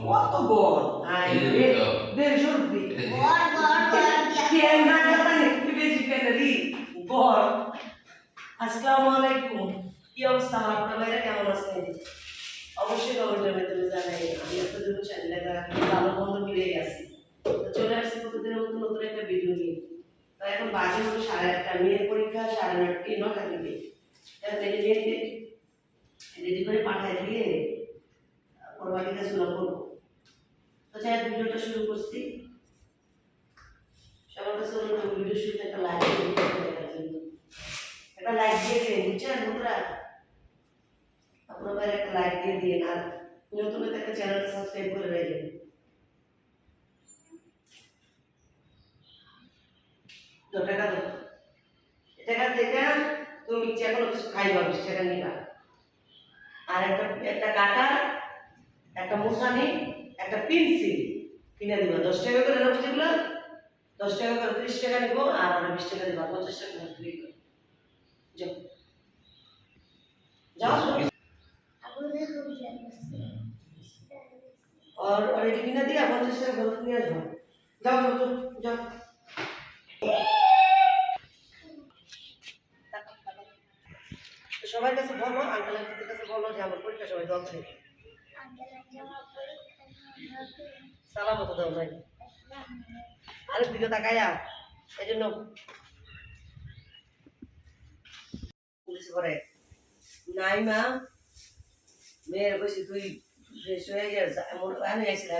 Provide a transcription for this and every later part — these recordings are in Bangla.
কত বড় পেনারি বড় আসসালামু আলাইকুম কি অবস্থা আপনার ভাইরা কেমন আছেন অবশ্যই কমেন্টের ভেতরে জানাই আমি আপনাদের চ্যানেলে ভালো মন্দ মিলে গেছি চলে আসছি প্রতিদিনের মতো নতুন একটা ভিডিও নিয়ে তো এখন বাজে হলো সাড়ে আটটা মেয়ের পরীক্ষা সাড়ে নটা নটা থেকে রেডি করে পাঠায় দিয়ে ওর করব যাই ভিডিওটা শুরু করছি। সবার কাছে অনুরোধ ভিডিও শুরুতে একটা লাইক দিয়ে একটা লাইক দিয়ে দিন বুঝছেন বন্ধুরা আপনার বাইরে একটা লাইক দিয়ে দিন, আর নতুন একটা চ্যানেলটা সাবস্ক্রাইব করে রাখবেন। টাকা দাও। টাকা থেকে তুমি কোনো কিছু খাইবা, বিশ টাকা নিবা। আর একটা একটা কাটার একটা মুসানি একটা পেন্সিল কিনে দিবা দশ টাকা করে নেবো যেগুলো দশ টাকা করে ত্রিশ টাকা নিব আর আমরা বিশ টাকা দিবা পঞ্চাশ টাকা করে ফ্রি করে যাও যাও और और एक किना दिया पचास টাকা করে নিয়ে আসবো যাও যাও যাও, যাও তো সবার কাছে বলো আঙ্কেল আন্টিদের কাছে বলো যে আমার পরীক্ষা সবাই দল থেকে সালামত দাও ভাই। আরেক দিকে এই জন্য পুলিশ করে নাই মা, মেয়ের বসে তুই হয়ে গেছে আমি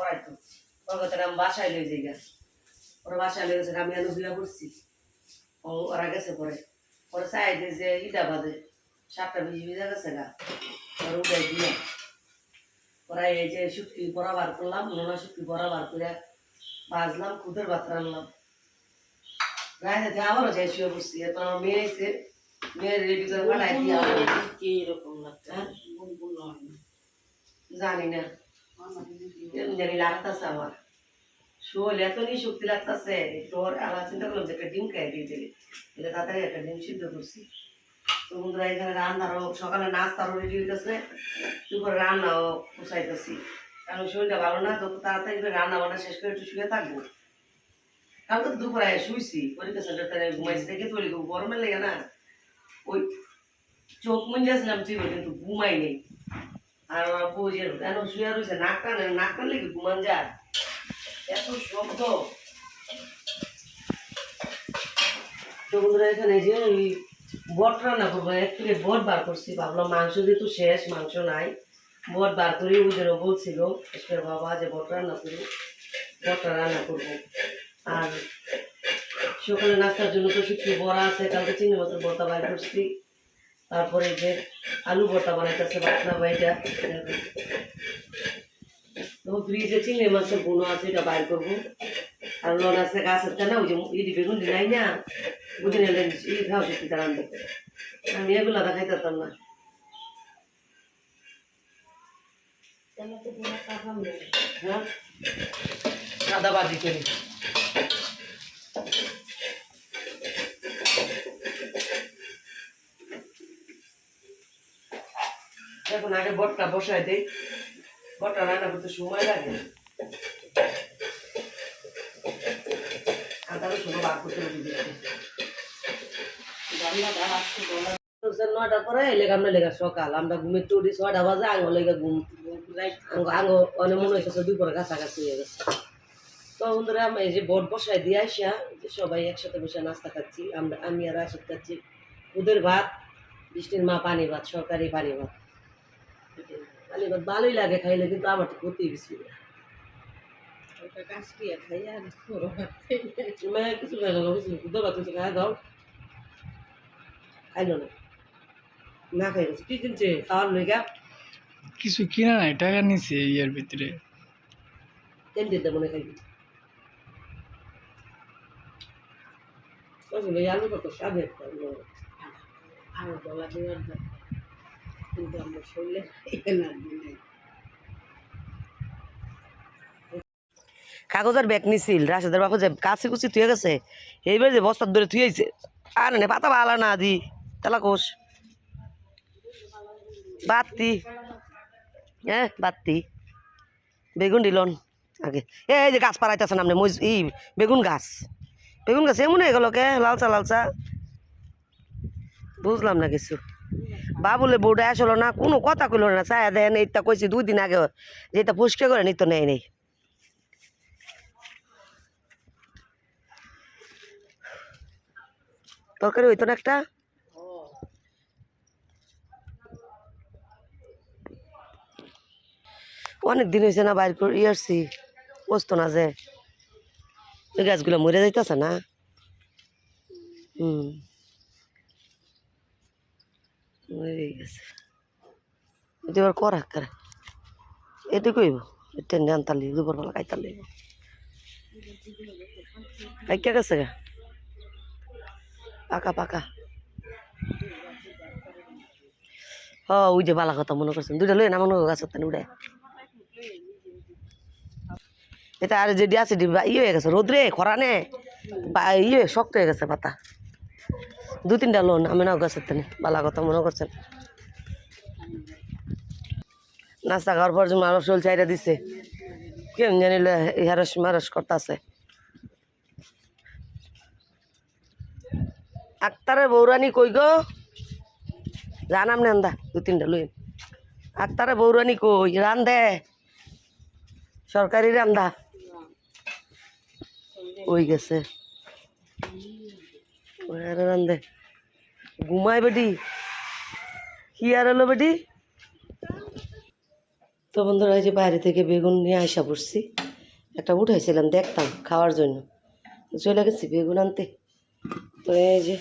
পড়াইতো কলকাতার আমি বাসায় লয়ে যাই গা। ওরা বাসায় লয়ে গেছে, আমি আলু বিয়া করছি ওরা গেছে পরে। পরে চাই যে ইটা বাজে সাতটা বিজি বিজা গেছে গা। ওরা উঠাই দিয়ে পরে এই যে শুটকি পরা বার করলাম নোনা শুটকি পরা বার করে বাজলাম খুদের ভাত রান্নাম রায় থেকে আবারও যাই শুয়ে বসছি এরপর আমার মেয়ে এসে মেয়ের রেডি করে পাঠাই দিয়ে কি এরকম লাগছে হ্যাঁ? নয়। জানি না। জানি লাগতেছে আমার। শোল এত নি শক্তি লাগতেছে তোর আমার চিন্তা করলাম যে একটা ডিম খাই দিয়ে দিলে এটা তাড়াতাড়ি একটা ডিম সিদ্ধ করছি। তো বন্ধুরা, এখানে রান্নারও সকালে নাস্তারও রেডি হইতেছে? দুপুরে রান্নাও পোষাইতেছি। কারণ শরীরটা ভালো না যত তাড়াতাড়ি রান্না বান্না শেষ করে একটু শুয়ে থাকব। কালকে তো দুপুরে শুইছি, পরীক্ষা সেন্টার ঘুমাইছি, দেখে তো গরমের লেগে না। ওই চোখ মুঞ্জাছিলাম ঠিক কিন্তু ঘুমাই নেই। আর আমার বউজের কেন শুয়ে রয়েছে নাক টানে নাক টানলে কি ঘুমান যায়? এত শব্দ। তো বন্ধুরা, এখানে যে বট রান্না করব এক প্লেট বট বার করছি। ভাবলাম মাংস যেহেতু শেষ, মাংস নাই। বট বার করে ওই জন্য বলছিল বাবা যে বট রান্না করি, বটটা রান্না করব। আর সকালে নাস্তার জন্য তো শুকনো বড়া আছে, কালকে চিনি মতো বড়া বার করছি। তারপরে যে আলু ভর্তা বানাইতেছে বাটনা বাইটা তো ফ্রিজে চিংড়ি মাছের গুঁড়ো আছে, এটা বাইর করব। আর লন আছে গাছের কেন ওই যে ইডি বেগুন নাই না? বুঝিনি ই খাও সত্যি তার আনতে আমি এগুলো দেখাই পারতাম না। হ্যাঁ? সাদা বাজি করি এখন আগে বটটা বসাই দেই। বটটা রান্না করতে সময় লাগে। আদা রসুন বার করতে নয়টার পরে লেগা আমরা লেগা সকাল। আমরা ঘুমের চুরি ছয়টা বাজে আঙ্গ লেগা ঘুম। আঙ্গ আঙ্গ অনেক মনে হয়েছে দুপুরে কাছাকাছি হয়ে গেছে। তো বন্ধুরা আমি এই যে বোট বসাই দিয়ে আসা যে সবাই একসাথে বসে নাস্তা খাচ্ছি আমরা আমি আর রাশিদ খাচ্ছি ওদের ভাত বৃষ্টির মা পানি ভাত সরকারি পানি ভাত। পানি ভাত ভালোই লাগে খাইলে কিন্তু আমার তো ক্ষতি বেশি। কাজ কি খাই আর কিছু খাই না খাই দাও। খাইলো না। না খাই গেছে কি কিনছে? খাওয়ার লেগা কিছু কিনা নাই টাকা নিছে ইয়ের ভিতরে। তেল দিতে মনে খাইবি। আসলে আলু কত? স্বাদ একটা আর দেওয়ার কিন্তু আমরা শরীরে এনার্জি নেই। কাগজের ব্যাগ নিছিল রাশেদের বাপু যে কাছে কুচি থুয়ে গেছে এইবার যে বস্তার ধরে থুয়েছে আর না পাতা বালা না দি। তেলা কোষ বাতি। হ্যাঁ বাতি। বেগুন দিলন আগে। এ, এই যে গাছ পাড়াইতেছে নামনে মই ই, বেগুন গাছ। বেগুন গাছ এমন হয়ে গেল কে? লালচা লালচা। বুঝলাম না কিছু। বাবুলে বউটা আসলো না, কোনো কথা কইল না চায়া দেন, এইটা কইছি দুই দিন আগে, যে এটা পরিষ্কার করে নিত নেই নেই। তরকারি হইতো না একটা? অনেক দিন হয়েছে না বাইর করে আসছি। বসতো না যে। ওই গাছগুলো মরে যাইতেছে না। হুম। মরে গেছে। এবার কর হাক্কার এটা টেন আনতালি, দুপুর বেলা খাইতার লাগব খাইকা গেছে গা। পাকা পাকা। হ, ওই যে বালা কথা মনে করছেন। দুইটা লই না, মনে গাছ তানি উড়ে এটা আর যেটি আছে ইয়ে হয়ে গেছে, রোদ্রে বা ইয়ে শক্ত হয়ে গেছে পাতা। দু তিনটা লোন, আমি না গাছের তানি, বালা কথা মনে করছেন। নাস্তা খাওয়ার পর যে মানুষ চল চাইরা দিছে, কেমন জানিলে হেরস মারস করতেছে। আক্তারের বৌরানি কই গো? জানাম না আন্দা, দু তিনটা লই আক্তারের বৌরানি কই? রান্ধে সরকারি রান্দা। ওই গেছে। ওই ঘুমাই বেটি। কি আর হলো বেটি? তো বন্ধুরা, এই যে বাইরে থেকে বেগুন নিয়ে আসা পড়ছি। একটা উঠাইছিলাম দেখতাম খাওয়ার জন্য। চলে গেছি বেগুন আনতে। তো এই যে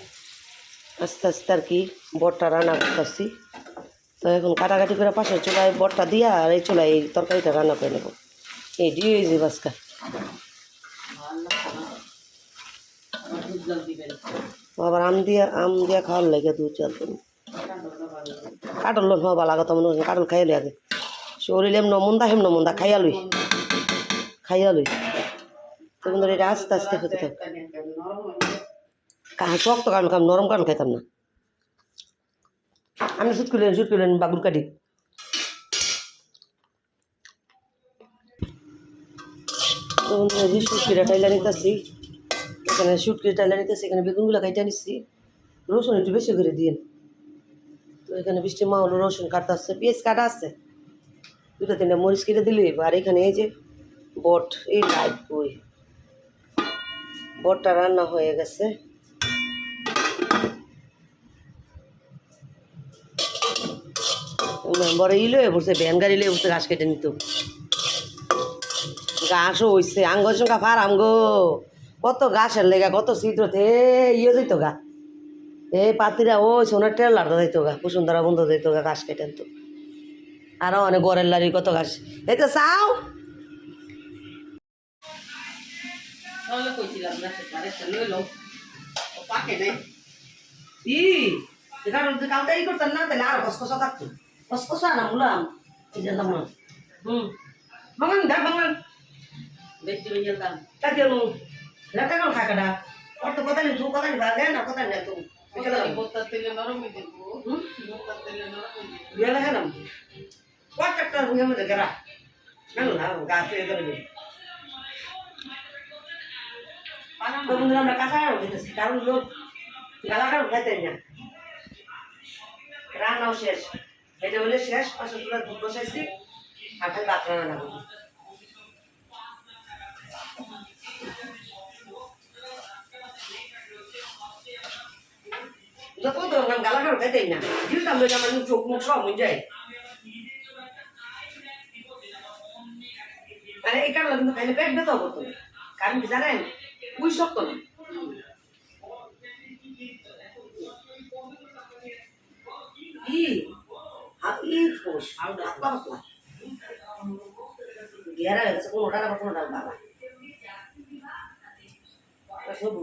আস্তে আস্তে আর কি বটটা রান্না করতেছি। তো এখন কাটাকাটি করে পাশের চুলায় বটটা দিয়া আর এই চুলায় এই তরকারিটা রান্না করে নেব। এই দিয়ে যে বাসকা আবার আম দিয়া আম দিয়া খাওয়ার লাগে দুধ চাল করে কাটল লোন হওয়া ভালো কথা মনে হচ্ছে কাটল খাইয়া লই আগে। শরীর এম নমন্দা হেম নমন্দা খাইয়া লই। খাইয়া লই। তো বন্ধুরা এটা আস্তে আস্তে হতে থাক। শক্ত কাটল খাম, নরম কাটল খাইতাম না। আমি শুট করলেন শুট করলেন বাগুর কাটি। তো যে শুটকিটা টাইলা নিতেছি। এখানে শুটকিটা টাইলা নিতেছি এখানে বেগুনগুলো কাইটা নিচ্ছি রসুন একটু বেশি করে দিন তো এখানে বৃষ্টি মা হলো রসুন কাটা আসছে পেঁয়াজ কাটা আছে। দুটো তিনটা মরিচ কেটে দিলে, আর এখানে এই যে বট, এই লাইট বই। বটটা রান্না হয়ে গেছে। বড় ইলো পড়ছে, ভ্যান গাড়ি লিয়ে বসে ঘাস কেটে নিত। ঘাসও হইছে, আঙ্গ সঙ্গা ফার আমগো কত ঘাসের লেগা কত চিত্রতে ইয়ে যাইতো গা। এ পাতিরা ও সোনার টেলার যাইতো গা বসুন্ধরা বন্ধ যাইতো গা ঘাস কেটেন তো আরও অনেক গড়ের লারি কত ঘাস। এই তো চাও। হুম। লেখা গেল খাকাটা অত কথা নেই তুই কথা নেই ভাগে না কথা নেই তুই। একটা রুমের মধ্যে গেরা? না গাছ থেকে করে দিই তো বন্ধুরা আমরা কাঁচা কারণ কারণ লোক গালা কারণ খাইতেন না। রান্নাও শেষ। এটা হলে শেষ পাশে তুলে দুধ বসাইছি আর ভাত রান্না করব। তো গালা কারণ খাইতেন না? দিলতাম লইলে আমার চোখ মুখ সব হয়ে যায়। আরে, এই কারণে কিন্তু খাইলে পেট ব্যথা হতো কারণ কি জানেন? পুই শক্ত না। কোনোটা কোনোটা বাবা। সব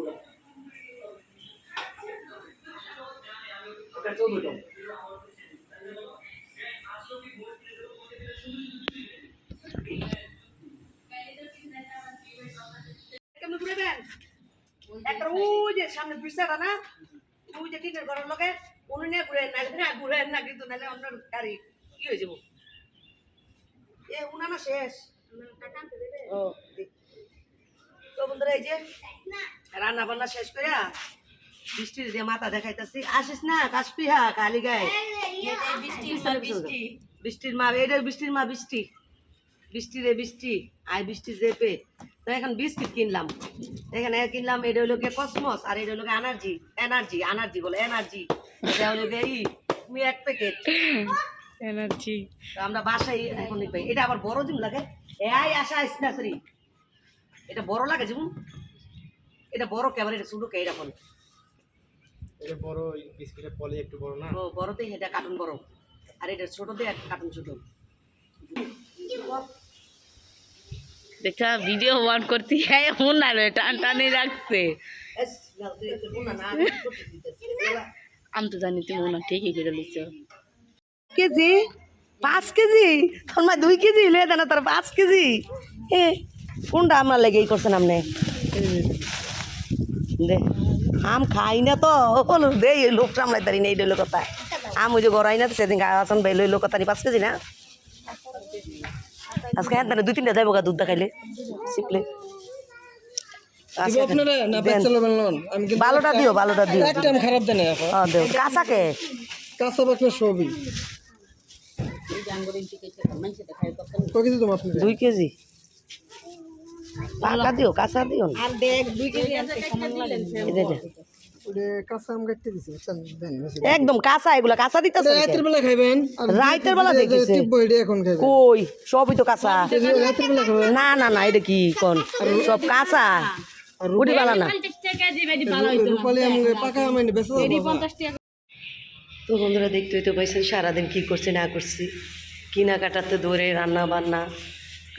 ওই যে সামনে টিনের ঘরের লগে উনুনে ঘুরে না ঘুরে না, কিন্তু নাহলে অন্য গাড়ি, কি হয়ে যাব? এ উনানা শেষ। ও বন্ধুরা এই যে রান্না বান্না শেষ করে বৃষ্টির দিয়ে মাথা দেখাইতেছি। আসিস না কাশপি হা গায়ে। বৃষ্টির মা এটা বৃষ্টির মা বৃষ্টি। বৃষ্টি রে বৃষ্টি। আয় বৃষ্টি জেপে। তো এখন বিস্কিট কিনলাম। এখানে কিনলাম এটা হলো গিয়ে কসমস আর এটা হলো গিয়ে এনার্জি। এনার্জি এনার্জি বলে এনার্জি। এটা হলো গিয়ে ই তুমি এক প্যাকেট। এনার্জি। আমরা বাসায় এখন পাই এটা আবার বড় জিম লাগে? এ আই আসা ইসনাসরি এটা বড় লাগে যেমন এটা বড় ক্যামেরা এটা ছোট কে এরকম এটা বড় ওই বিস্কিটের পলি একটু বড় না? ও বড়তে এটা কার্টুন বড়। আর এটা ছোটতে একটা কার্টুন ছোট। দেখা ভিডিও অন করতে হ্যাঁ না রে টান টানে রাখছে। না, না, না, আমি তো জানি তুমি হয় ঠিকই করে লিখছ। কেজি? পাঁচ কেজি? তোর মা দুই কেজি লে দেনা তোর পাঁচ কেজি? এ কোনটা আপনার লেগেই করছেন আপনি দে। আম খাই না তো হলো দে এই লোক সামলাই তারি না এই লোক কথা আম ওই যে গড়াই না তো সেদিন আসন ভাই লই লোক কথা পাঁচ কেজি না। আজকে হ্যাঁ দুই তিনটা যাইব গা দুধ দেখাইলে সিপলে না কিন্তু বালোটা দিও বালোটা দিও। খারাপ দেন কাঁচাকে। কাঁচা বাকলে সবই দুই কেজি। পাকা দিও কাঁচা দিও না। একদম কাঁচা এগুলা কাঁচা এটা রাতের বেলা খাইবেন? রাতের বেলা দেখিছে। কই সবই তো কাঁচা। না না না এটা কি কোন? সব কাঁচা। উঠি বালা না। রূপালি আম পাকা আম এনে বেচা যাব তো বন্ধুরা দেখতেই তো পাইছেন সারাদিন কি করছি না করছি। কেনাকাটাতে দৌড়ে রান্না বান্না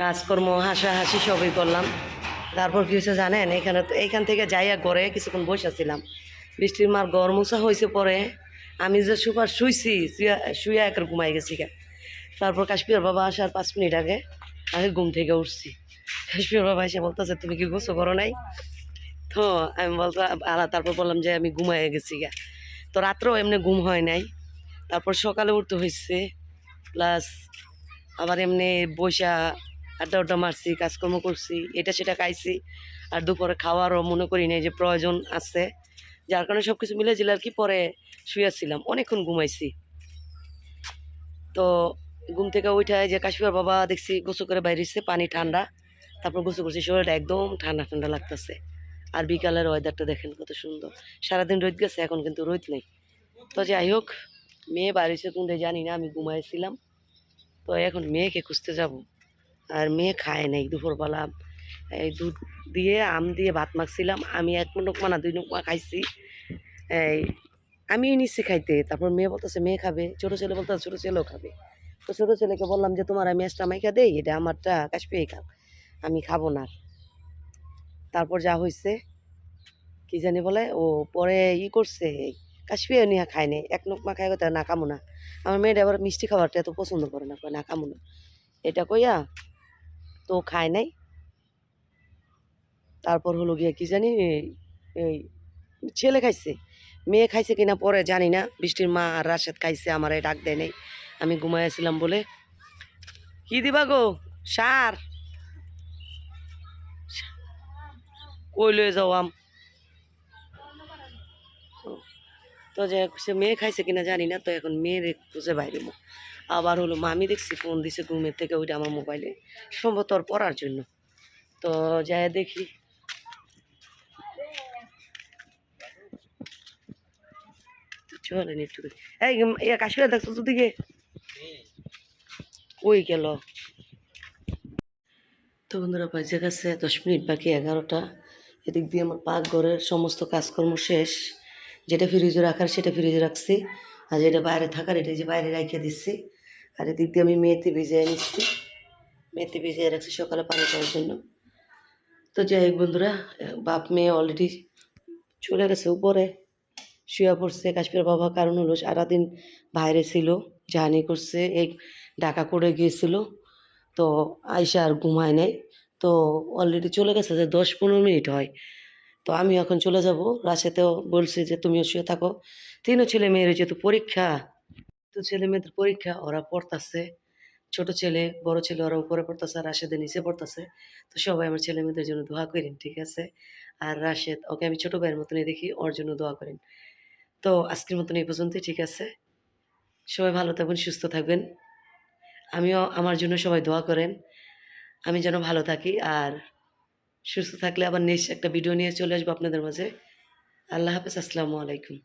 কাজকর্ম, হাসাহাসি সবই করলাম। তারপর কি হয়েছে জানেন, এখানে এইখান থেকে যাইয়া ঘরে কিছুক্ষণ বসেছিলাম। বৃষ্টির মার গড় মুসা হয়েছে পরে, আমি যে সুপার শুইছি শুয়া একের ঘুমাই গেছি তারপর কাশ্মীর বাবা আসার পাঁচ মিনিট আগে আমি ঘুম থেকে উঠছি। কাশ্মীর বাবা এসে বলতেছে, তুমি কি গোসো করো নাই? তো আমি বলতো আলা তারপর বললাম যে, আমি ঘুমাই গেছি গা। তো রাত্রেও এমনি ঘুম হয় নাই। তারপর সকালে উঠতে হয়েছে প্লাস আবার এমনি বৈশা আড্ডা উড্ডা মারছি, কাজকর্ম করছি, এটা সেটা খাইছি। আর দুপুরে খাওয়ারও মনে করি নাই যে প্রয়োজন আছে। যার কারণে সব কিছু মিলে আর কি পরে শুয়েছিলাম, অনেকক্ষণ ঘুমাইছি। তো ঘুম থেকে উঠে যে কাশ্মীর বাবা দেখছি গোসল করে বাইরেছে পানি ঠান্ডা। তারপর গোসল করছি, শরীরটা একদম ঠান্ডা ঠান্ডা লাগতেছে। আর বিকালের ওয়েদারটা দেখেন কত সুন্দর। সারাদিন রোদ গেছে, এখন কিন্তু রোদ নেই। তো যাই হোক, মেয়ে বাড়িছে কোনটা জানি না, আমি ঘুমাইছিলাম। তো এখন মেয়েকে খুঁজতে যাব। আর মেয়ে খায় নাই দুপুরবেলা। এই দুধ দিয়ে, আম দিয়ে ভাত মাখছিলাম। আমি এক নোকমা না দুই নোকমা খাইছি। এই আমি নিচ্ছি খাইতে। তারপর মেয়ে বলতেছে, মেয়ে খাবে। ছোটো ছেলে বলতেছে, ছোটো ছেলেও খাবে। তো ছোটো ছেলেকে বললাম যে, তোমার আমি এসটা মাইকা দেই? এটা আমারটা কাশ্মীরি খাও আমি খাব না। তারপর যা হয়েছে কি জানি বলে, ও পরে ই করছে কাশ্মীর নিয়ে খায় নাই। এক নোকমা খাই কথা না খামো না। আমার মেয়েটা আবার মিষ্টি খাবারটা এত পছন্দ করে না না খামো না। এটা কইয়া তো খায় নাই। তারপর হলো গিয়ে কি জানি, এই- ছেলে খাইছে, মেয়ে খাইছে কিনা পরে জানি না। বৃষ্টির মা আর রাশেদ খাইছে, আমার ডাক দেয় নাই। আমি ঘুমাইছিলাম বলে, কি দিবা গো? সার? কই লয়ে যাও আম? তো যে মেয়ে খাইছে কিনা জানি না, তো এখন মেয়ের খুঁজে বাইরে আবার হলো মামি দেখছি ফোন দিছে ঘুমের থেকে ওইটা আমার মোবাইলে সম্ভবত পড়ার জন্য। তো যাই দেখি। একটু। দেখি। এই ইয়া কাশ্মীর দেখছ তো দিকে কই গেল? দশ মিনিট বাকি, এগারোটা। এদিক দিয়ে আমার সমস্ত কাজকর্ম শেষ। যেটা ফ্রিজে রাখার সেটা ফ্রিজে রাখছি। আর যেটা বাইরে থাকার এটা যে বাইরে রেখে দিচ্ছি। আর এদিক দিয়ে আমি মেয়েতে ভিজিয়ে নিচ্ছি। মেথি ভিজিয়ে রাখছি সকালে পানি খাওয়ার জন্য। তো যাই হোক বন্ধুরা, বাপ মেয়ে অলরেডি চলে গেছে উপরে। শুয়ে পড়ছে কাশ্মীর বাবা কারণ হলো সারাদিন বাইরে ছিল, জার্নি করছে, এই ঢাকা করে গিয়েছিল। তো আইসা আর ঘুমায় নাই। তো অলরেডি চলে গেছে যে দশ পনেরো মিনিট হয়। তো আমি এখন চলে যাব। রাশেতেও বলছি যে তুমিও শুয়ে থাকো। তিনও ছেলে মেয়ের যেহেতু পরীক্ষা। তো ছেলে মেয়েদের পরীক্ষা ওরা পড়তাছে। ছোট ছেলে, বড় ছেলে ওরা উপরে পড়তেছে আর রাশেদের নিচে পড়তেছে। তো সবাই আমার ছেলে মেয়েদের জন্য দোয়া করেন, ঠিক আছে? আর রাশেদ, ওকে আমি ছোট ভাইয়ের মতনই দেখি, ওর জন্য দোয়া করেন। তো আজকের মতন এই পর্যন্তই, ঠিক আছে? সবাই ভালো থাকবেন, সুস্থ থাকবেন। আমিও আমার জন্য সবাই দোয়া করেন। আমি যেন ভালো থাকি আর সুস্থ থাকলে আবার নেক্সট একটা ভিডিও নিয়ে চলে আসব আপনাদের মাঝে। আল্লাহ হাফেজ, আসসালামু আলাইকুম।